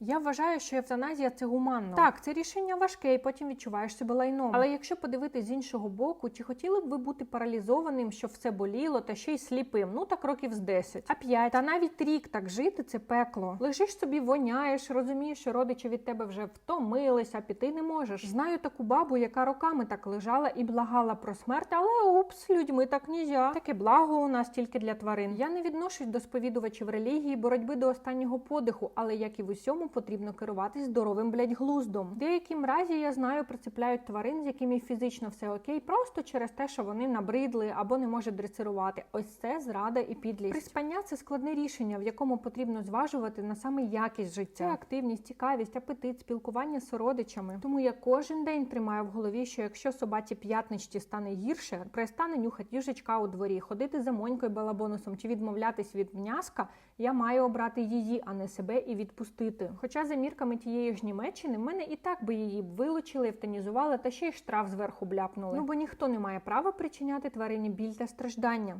Я вважаю, що евтаназія це гуманно. Так, це рішення важке, і потім відчуваєш себе лайном. Але якщо подивитись з іншого боку, чи хотіли б ви бути паралізованим, щоб все боліло, та ще й сліпим? Ну так років з 10. А 5, та навіть рік так жити це пекло. Лежиш собі, воняєш, розумієш, що родичі від тебе вже втомилися, піти не можеш. Знаю таку бабу, яка роками так лежала і благала про смерть, але упс, людьми так нельзя. Таке благо у нас тільки для тварин. Я не відношусь до сповідувачів релігії, боротьби до останнього подиху, але як і в усьому потрібно керуватись здоровим блядь, глуздом. В деяким разі я знаю, прицепляють тварин, з якими фізично все окей, просто через те, що вони набридли або не можуть дресирувати. Ось це зрада і підлість. Приспання це складне рішення, в якому потрібно зважувати на саме якість життя, Це активність, цікавість, апетит, спілкування з сородичами. Тому я кожен день тримаю в голові, що якщо собаці п'ятничці стане гірше, перестане нюхати їжачка у дворі, ходити за монькою балабонусом чи відмовлятись від м'яска, я маю обрати її, а не себе і відпустити. Хоча за мірками тієї ж Німеччини мене і так би її б вилучили, евтанізували та ще й штраф зверху бляпнули. Ну бо ніхто не має права причиняти тварині біль та страждання.